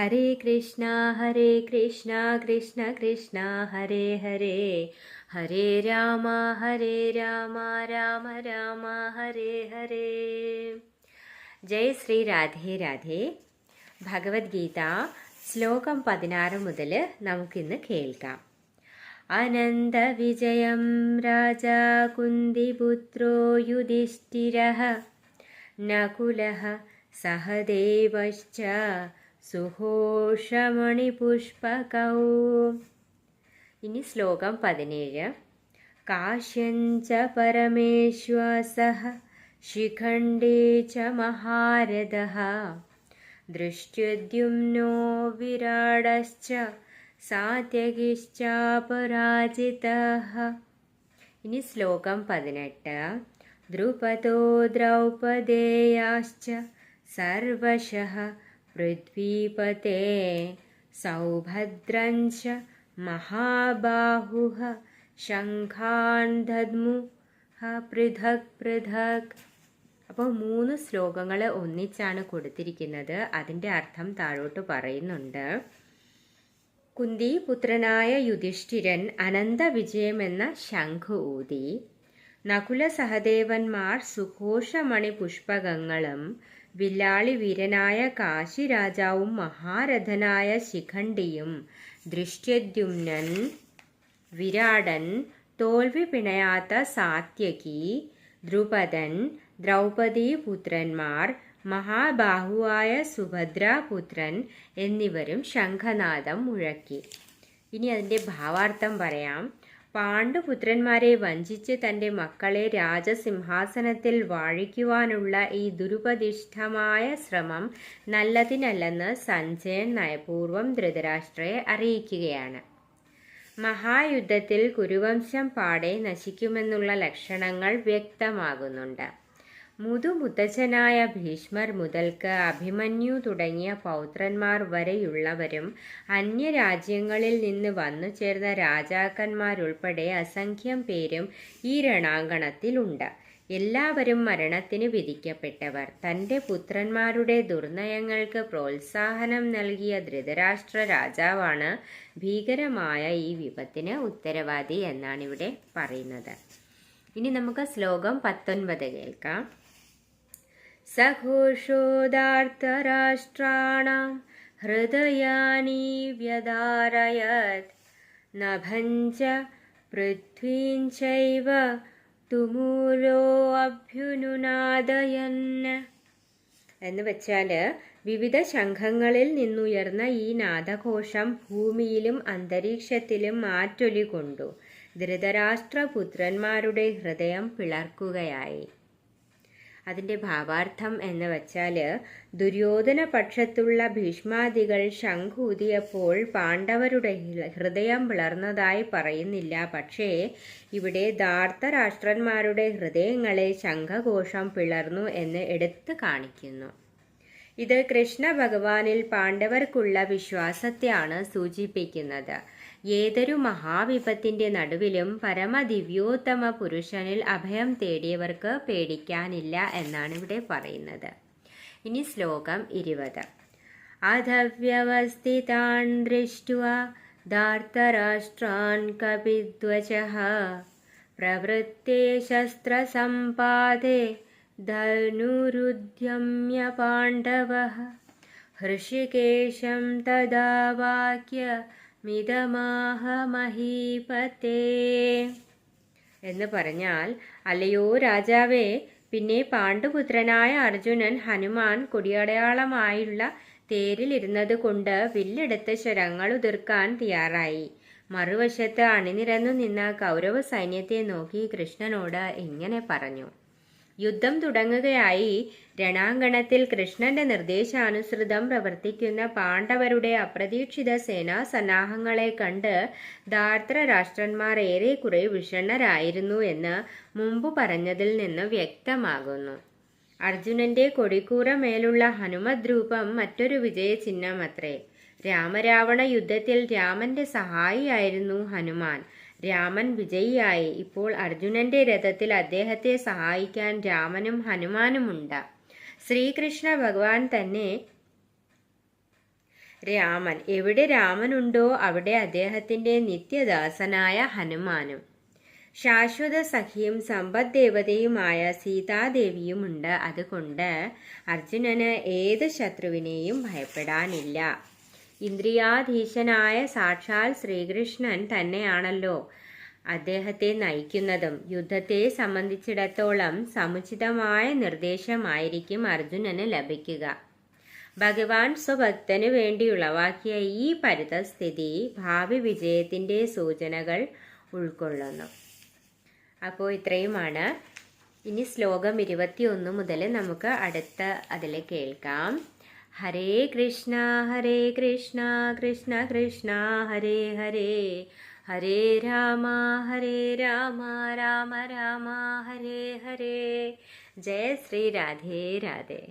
ഹരേ കൃഷ്ണ ഹരേ കൃഷ്ണ കൃഷ്ണ കൃഷ്ണ ഹരേ ഹരേ. ഹരേ രാമ ഹരേ രാമ രാമ രാമ ഹരേ ഹരേ. ജയ് ശ്രീ രാധേ രാധേ. ഭഗവത്ഗീത ശ്ലോകം പതിനാറ് മുതൽ നമുക്കിന്ന് കേൾക്കാം. അനന്തവിജയം രാജാ കുന്തിപുത്രോ യുധിഷ്ഠിര. നകുലः സഹദേവശ്ച. സുഹോഷമണിപുഷ്പകൗ ഇനി ശ്ലോകം പതിനേഴ്. കാശ്യഞ്ച പരമേശ്വാസഃ ശിഖണ്ഡേ ച മഹാരഥः. ദൃഷ്ട്യുദ്യുമ്നോ വിരാടശ്ച സാത്യകിശ്ചാപരാജിതः. ഇനി ശ്ലോകം പതിനെട്ട്. ദ്രുപദോ ദ്രൗപദേയാശ്ച സർവശ പൃഥ്വീപതേ സൗഭദ്രഞ്ച മഹാബാഹു ശംഖാൻ ദദ്മു പൃഥക് പൃഥക് അപ്പോൾ മൂന്ന് ശ്ലോകങ്ങൾ ഒന്നിച്ചാണ് കൊടുത്തിരിക്കുന്നത്. അതിന്റെ അർത്ഥം താഴോട്ട് പറയുന്നുണ്ട്. കുന്തി പുത്രനായ യുധിഷ്ഠിരൻ അനന്ത വിജയമെന്ന ശംഖ് ഊതി. നകുല സഹദേവന്മാർ സുഘോഷമണി പുഷ്പകങ്ങളും വില്ലാളി വീരനായ കാശി രാജാവും മഹാരഥനായ ശിഖണ്ഡിയും ദൃശ്യദ്യുമ്നൻ വിരാടൻ തോൽവി പിണയാത്ത സാത്യകി ദ്രുപദൻ ദ്രൗപദി പുത്രന്മാർ മഹാബാഹുവായ സുഭദ്രാപുത്രൻ എന്നിവരും ശംഖനാദം മുഴക്കി. ഇനി അതിന്റെ ഭാവാർത്ഥം പറയാം. പാണ്ഡുപുത്രന്മാരെ വഞ്ചിച്ച് തന്റെ മക്കളെ രാജസിംഹാസനത്തിൽ വാഴിക്കുവാനുള്ള ഈ ദുരുപദിഷ്ടമായ ശ്രമം നല്ലതിനല്ലെന്ന് സഞ്ജയൻ നയപൂർവം ധൃതരാഷ്ട്രയെ അറിയിക്കുകയാണ്. മഹായുദ്ധത്തിൽ കുരുവംശം പാടെ നശിക്കുമെന്നുള്ള ലക്ഷണങ്ങൾ വ്യക്തമാകുന്നുണ്ട്. മുതുമുത്തച്ഛനായ ഭീഷ്മർ മുതൽക്ക് അഭിമന്യു തുടങ്ങിയ പൗത്രന്മാർ വരെയുള്ളവരും അന്യരാജ്യങ്ങളിൽ നിന്ന് വന്നു ചേർന്ന രാജാക്കന്മാരുൾപ്പെടെ അസംഖ്യം പേരും ഈ രണാങ്കണത്തിലുണ്ട്. എല്ലാവരും മരണത്തിന് വിധിക്കപ്പെട്ടവർ. തന്റെ പുത്രന്മാരുടെ ദുർനയങ്ങൾക്ക് പ്രോത്സാഹനം നൽകിയ ധൃതരാഷ്ട്ര രാജാവാണ് ഭീകരമായ ഈ വിപത്തിന് ഉത്തരവാദി എന്നാണ് ഇവിടെ പറയുന്നത്. ഇനി നമുക്ക് ശ്ലോകം പത്തൊൻപത് കേൾക്കാം. ഹൃദയാനി വ്യധാരയത് നഭഞ്ച പൃഥ്വീഞ്ചൈവ തുമൂലോ അഭ്യുനുനാദയൻ എന്ന് വെച്ചാൽ വിവിധ ശംഖങ്ങളിൽ നിന്നുയർന്ന ഈ നാദഘോഷം ഭൂമിയിലും അന്തരീക്ഷത്തിലും മാറ്റൊലി കൊണ്ടു. ധൃതരാഷ്ട്രപുത്രന്മാരുടെ ഹൃദയം പിളർക്കുകയായി. അതിന്റെ ഭാവാർത്ഥം എന്ന് വച്ചാൽ ദുര്യോധന പക്ഷത്തുള്ള ഭീഷ്മാദികൾ ശംഖൂതിയപ്പോൾ പാണ്ഡവരുടെ ഹൃദയം പിളർന്നതായി പറയുന്നില്ല. പക്ഷേ ഇവിടെ ധാർത്തരാഷ്ട്രന്മാരുടെ ഹൃദയങ്ങളെ ശംഖഘോഷം പിളർന്നു എന്ന് എടുത്തു കാണിക്കുന്നു. ഇത് കൃഷ്ണ ഭഗവാനിൽ പാണ്ഡവർക്കുള്ള വിശ്വാസത്തെയാണ് സൂചിപ്പിക്കുന്നത്. ഏതൊരു മഹാവിപത്തിന്റെ നടുവിലും പരമദിവ്യോത്തമ പുരുഷനിൽ അഭയം തേടിയവർക്ക് പേടിക്കാനില്ല എന്നാണ് ഇവിടെ പറയുന്നത്. ഇനി ശ്ലോകം ഇരുപത്. അധവ്യവസ്ഥിതാൻ ദൃഷ്ടുവ ധാർത്തരാഷ്ട്രാൻ കപിധ്വജ. പ്രവൃത്തെ ശസ്ത്രസമ്പാദേ ധനുരുദ്യമ്യ പാണ്ഡവ. ഹൃഷികേശം തദാ വാക്യ മിതമാഹ മഹീപതേ. എന്ന് പറഞ്ഞാൽ അല്ലയോ രാജാവേ പിന്നെ പാണ്ഡുപുത്രനായ അർജുനൻ ഹനുമാൻ കൊടിയടയാളമായുള്ള തേരിലിരുന്നത് കൊണ്ട് വില്ലെടുത്ത് ശരങ്ങൾ ഉതിർക്കാൻ തയ്യാറായി. മറുവശത്ത് അണിനിരന്നു നിന്ന കൗരവ സൈന്യത്തെ നോക്കി കൃഷ്ണനോട് ഇങ്ങനെ പറഞ്ഞു? യുദ്ധം തുടങ്ങുകയായി. രണാങ്കണത്തിൽ കൃഷ്ണന്റെ നിർദ്ദേശാനുസൃതം പ്രവർത്തിക്കുന്ന പാണ്ഡവരുടെ അപ്രതീക്ഷിത സേനാ സന്നാഹങ്ങളെ കണ്ട് ദാർദ്ര രാഷ്ട്രന്മാർ ഏറെക്കുറെ വിഷണ്ണരായിരുന്നു എന്ന് മുമ്പ് പറഞ്ഞതിൽ നിന്ന് വ്യക്തമാകുന്നു. അർജുനന്റെ കൊടിക്കൂറ മേലുള്ള ഹനുമദ്രൂപം മറ്റൊരു വിജയചിഹ്നമത്രേ. രാമരാവണ യുദ്ധത്തിൽ രാമന്റെ സഹായിയായിരുന്നു ഹനുമാൻ. രാമൻ വിജയിയായി. ഇപ്പോൾ അർജുനന്റെ രഥത്തിൽ അദ്ദേഹത്തെ സഹായിക്കാൻ രാമനും ഹനുമാനുമുണ്ട്. ശ്രീകൃഷ്ണ ഭഗവാൻ തന്നെ രാമൻ. എവിടെ രാമനുണ്ടോ അവിടെ അദ്ദേഹത്തിന്റെ നിത്യദാസനായ ഹനുമാനും. ശാശ്വത സഖിയും സമ്പദ് ദേവതയുമായ സീതാദേവിയുമുണ്ട്. അതുകൊണ്ട് അർജുനന് ഏത് ശത്രുവിനെയും ഭയപ്പെടാനില്ല. ഇന്ദ്രിയാധീശനായ സാക്ഷാൽ ശ്രീകൃഷ്ണൻ തന്നെയാണല്ലോ അദ്ദേഹത്തെ നയിക്കുന്നതും. യുദ്ധത്തെ സംബന്ധിച്ചിടത്തോളം സമുചിതമായ നിർദ്ദേശമായിരിക്കും അർജുനന് ലഭിക്കുക. ഭഗവാൻ സ്വഭക്തനു വേണ്ടിയുളവാക്കിയ ഈ പരിതസ്ഥിതി ഭാവി വിജയത്തിന്റെ സൂചനകൾ ഉൾക്കൊള്ളുന്നു. അപ്പോൾ ഇത്രയുമാണ്. ഇനി ശ്ലോകം ഇരുപത്തിയൊന്ന് മുതൽ നമുക്ക് അടുത്ത അതിൽ കേൾക്കാം. ഹരേ കൃഷ്ണ ഹരേ കൃഷ്ണ കൃഷ്ണ കൃഷ്ണ ഹരേ ഹരേ ഹരേ രാമ ഹരേ രാമ രാമ രാമ ഹരേ ഹരേ ജയ ശ്രീ രാധേ രാധേ